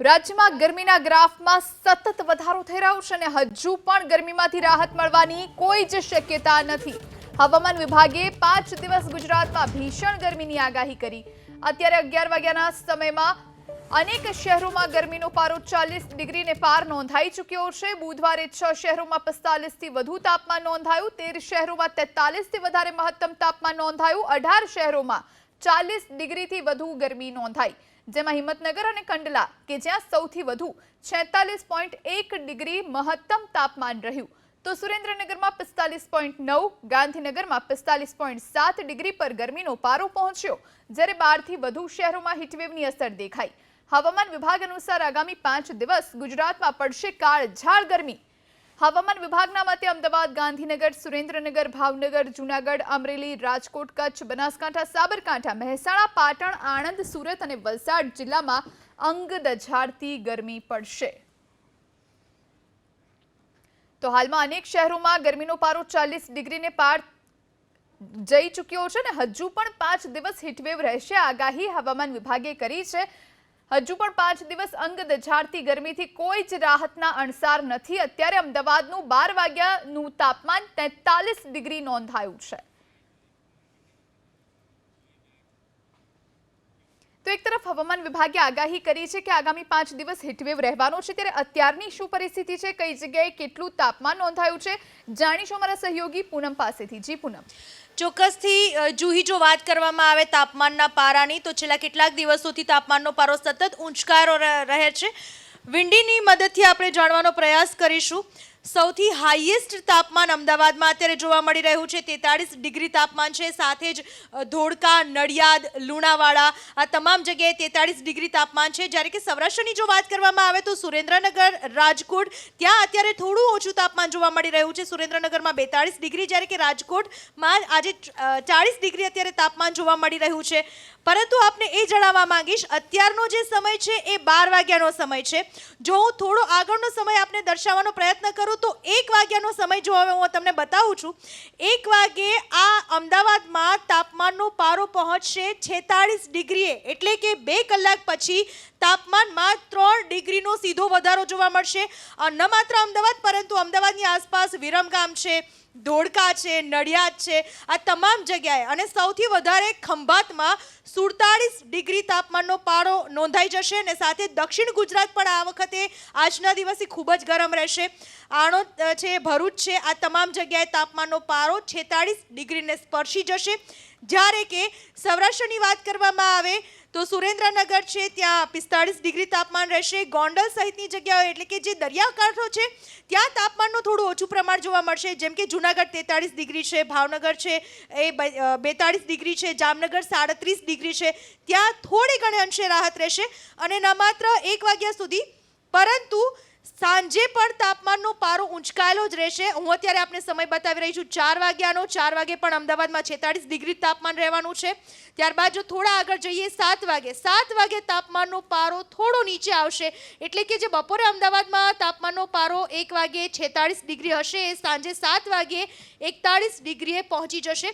રાજ્યમાં ગરમીના ગ્રાફમાં સતત વધારો થઈ રહ્યો છે અને હજુ પણ ગરમીમાંથી રાહત મળવાની કોઈ જ શક્યતા નથી. હવામાન વિભાગે પાંચ દિવસ ગુજરાતમાં ભીષણ ગરમીની આગાહી કરી. અત્યારે અગિયાર વાગ્યાના સમયમાં અનેક શહેરોમાં ગરમીનો પારો ચાલીસ ડિગ્રીને પાર નોંધાઈ ચૂક્યો છે. બુધવારે છ શહેરોમાં પિસ્તાલીસથી વધુ તાપમાન નોંધાયું. તેર શહેરોમાં તેતાલીસથી વધારે મહત્તમ તાપમાન નોંધાયું. અઢાર શહેરોમાં ચાલીસ ડિગ્રીથી વધુ ગરમી નોંધાઈ. જેમાં હિંમતનગર અને કંડલા, કે જ્યાં સૌથી વધુ છેતાલીસ પોઈન્ટ એક ડિગ્રી મહત્તમ તાપમાન રહ્યું. તો સુરેન્દ્રનગરમાં પિસ્તાલીસ પોઈન્ટ નવ, ગાંધીનગરમાં પિસ્તાલીસ પોઈન્ટ સાત ડિગ્રી પર ગરમીનો પારો પહોંચ્યો, જ્યારે બારથી વધુ શહેરોમાં હીટવેવની અસર દેખાઈ. હવામાન વિભાગ અનુસાર આગામી પાંચ દિવસ ગુજરાતમાં પડશે કાળઝાળ ગરમી. હવામાન વિભાગના મતે અમદાવાદ, ગાંધીનગર, સુરેન્દ્રનગર, ભાવનગર, જૂનાગઢ, અમરેલી, રાજકોટ, કચ્છ, બનાસકાંઠા, સાબરકાંઠા, મહેસાણા, પાટણ, આણંદ, સુરત અને વલસાડ જિલ્લામાં અંગદઝાડતી ગરમી પડશે. તો હાલમાં અનેક શહેરોમાં ગરમીનો પારો ચાલીસ ડિગ્રીને પાર જઈ ચૂક્યો છે અને હજુ પણ પાંચ દિવસ હીટવેવ રહેશે. આગાહી હવામાન વિભાગે કરી છે. હજુ પણ પાંચ દિવસ અંગ દઝાડતી ગરમીથી કોઈ જ રાહતના અણસાર નથી. અત્યારે અમદાવાદનું બાર વાગ્યાનું તાપમાન તેતાલીસ ડિગ્રી નોંધાયું છે. તો એક તરફ હવામાન વિભાગે આગાહી કરી છે કે આગામી પાંચ દિવસ હીટવેવ રહેવાનો છે. ત્યારે અત્યારની શું પરિસ્થિતિ છે? કઈ જગ્યાએ કેટલું તાપમાન નોંધાયું છે? જાણીશું અમારા સહયોગી પૂનમ પાસેથી. જી પૂનમ. ચોક્કસથી જુહી જો વાત કરવામાં આવે તાપમાનના પારાની, તો છેલ્લા કેટલાક દિવસોથી તાપમાનનો પારો સતત ઊંચકારો રહે છે. વિંડીની મદદથી આપણે જાણવાનો પ્રયાસ કરીશું. સૌથી હાઈએસ્ટ તાપમાન અમદાવાદમાં અત્યારે જોવા મળી રહ્યું છે. તેતાળીસ ડિગ્રી તાપમાન છે. સાથે જ ધોળકા, નડિયાદ, લુણાવાડા, આ તમામ જગ્યાએ તેતાળીસ ડિગ્રી તાપમાન છે. જ્યારે કે સૌરાષ્ટ્રની જો વાત કરવામાં આવે તો સુરેન્દ્રનગર, રાજકોટ, ત્યાં અત્યારે થોડું ઓછું તાપમાન જોવા મળી રહ્યું છે. સુરેન્દ્રનગરમાં બેતાળીસ ડિગ્રી, જ્યારે કે રાજકોટમાં આજે ચાળીસ ડિગ્રી અત્યારે તાપમાન જોવા મળી રહ્યું છે. પરંતુ આપને એ જણાવવા માંગીશ, અત્યારનો જે સમય છે એ બાર વાગ્યાનો સમય છે. જો હું થોડો આગળનો સમય આપને દર્શાવવાનો પ્રયત્ન કરું તો એક વાગ્યાનો સમય જો હવે હું તમને બતાવું છું, એક વાગે આ અમદાવાદમાં તાપમાનનો પારો પહોંચશે છેતાળીસ ડિગ્રીએ, એટલે કે બે કલાક પછી તાપમાનમાં ત્રણ ડિગ્રીનો સીધો વધારો જોવા મળશે. ન માત્ર અમદાવાદ, પરંતુ અમદાવાદની આસપાસ વિરમગામ છે, ધોળકા છે, નડિયાદ છે, આ તમામ જગ્યાએ અને સૌથી વધારે ખંભાતમાં સુડતાળીસ ડિગ્રી તાપમાનનો પારો નોંધાઈ જશે અને સાથે દક્ષિણ ગુજરાત પણ આ વખતે આજના દિવસે ખૂબ જ ગરમ રહેશે. આણોદ છે, ભરૂચ છે, આ તમામ જગ્યાએ તાપમાનનો પારો છેતાળીસ ડિગ્રીને સ્પર્શી જશે. જ્યારે કે સૌરાષ્ટ્રની વાત કરવામાં આવે તો સુરેન્દ્રનગર છે, ત્યાં પિસ્તાળીસ ડિગ્રી તાપમાન રહેશે. ગોંડલ સહિતની જગ્યાઓ એટલે કે જે દરિયાકાંઠો છે, ત્યાં તાપમાનનું થોડું ઓછું પ્રમાણ જોવા મળશે. જેમ કે જુનાગઢ તેતાળીસ ડિગ્રી છે, ભાવનગર છે, એ બેતાળીસ ડિગ્રી છે, જામનગર સાડત્રીસ ડિગ્રી છે. ત્યાં થોડી ઘણી અંશે રાહત રહેશે અને ન માત્ર એક વાગ્યા સુધી, પરંતુ સાંજે પણ તાપમાનનો પારો ઊંચકાયેલો જ રહેશે. હું અત્યારે આપને સમય બતાવી રહી છું ચાર વાગ્યાનો. ચાર વાગે પણ અમદાવાદમાં છેતાળીસ ડિગ્રી તાપમાન રહેવાનું છે. ત્યારબાદ જો થોડા આગળ જઈએ, સાત વાગે. સાત વાગે તાપમાનનો પારો થોડો નીચે આવશે. એટલે કે જે બપોરે અમદાવાદમાં તાપમાનનો પારો એક વાગે છેતાળીસ ડિગ્રી હશે, એ સાંજે સાત વાગે એકતાળીસ ડિગ્રીએ પહોંચી જશે.